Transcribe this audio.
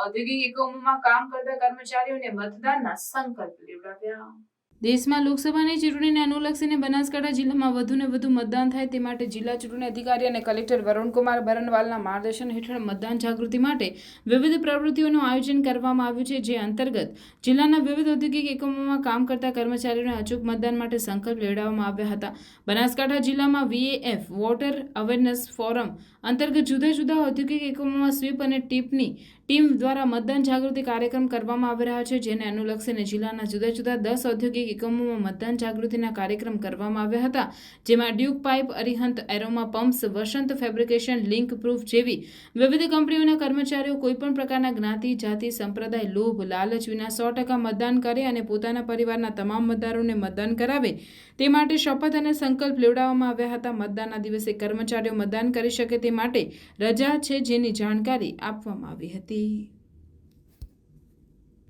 ઔદ્યોગિક એકમોમાં કામ કરતા કર્મચારીઓને મતદાનના સંકલ્પ લેવડાવ્યા. દેશમાં લોકસભાની ચૂંટણીને અનુલક્ષીને બનાસકાંઠા જિલ્લામાં વધુને વધુ મતદાન થાય તે માટે જિલ્લા ચૂંટણી અધિકારી અને કલેક્ટર વરુણકુમાર બરનવાલના માર્ગદર્શન હેઠળ મતદાન જાગૃતિ માટે વિવિધ પ્રવૃત્તિઓનું આયોજન કરવામાં આવ્યું છે, જે અંતર્ગત જિલ્લાના વિવિધ ઔદ્યોગિક એકમોમાં કામ કરતા કર્મચારીઓને અચૂક મતદાન માટે સંકલ્પ લેવડાવવામાં આવ્યા હતા. બનાસકાંઠા જિલ્લામાં વીએએફ, વોટર અવેરનેસ ફોરમ અંતર્ગત જુદા જુદા ઔદ્યોગિક એકમોમાં સ્વીપ અને ટીપની ટીમ દ્વારા મતદાન જાગૃતિ કાર્યક્રમ કરવામાં આવી રહ્યા છે, જેને અનુલક્ષીને જિલ્લાના જુદા જુદા દસ ઔદ્યોગિક એકમોમાં મતદાન જાગૃતિના કાર્યક્રમ કરવામાં આવ્યા હતા, જેમાં Duke Pipe, Arihant, Aroma Pumps, Vasant fabrication, link proof જેવી વિવિધ કંપનીઓના કર્મચારીઓ કોઈપણ પ્રકારના જ્ઞાતિ, જાતિ, સંપ્રદાય, લોભ, લાલચ વિના સો ટકા મતદાન કરે અને પોતાના પરિવારના તમામ મતદારોને મતદાન કરાવે. તે માટે શપથ અને સંકલ્પ લેવડાવવામાં આવ્યા હતા. મતદાનના દિવસે કર્મચારીઓ મતદાન કરી શકે તે માટે રજા છે જેની જાણકારી આપવામાં આવી હતી.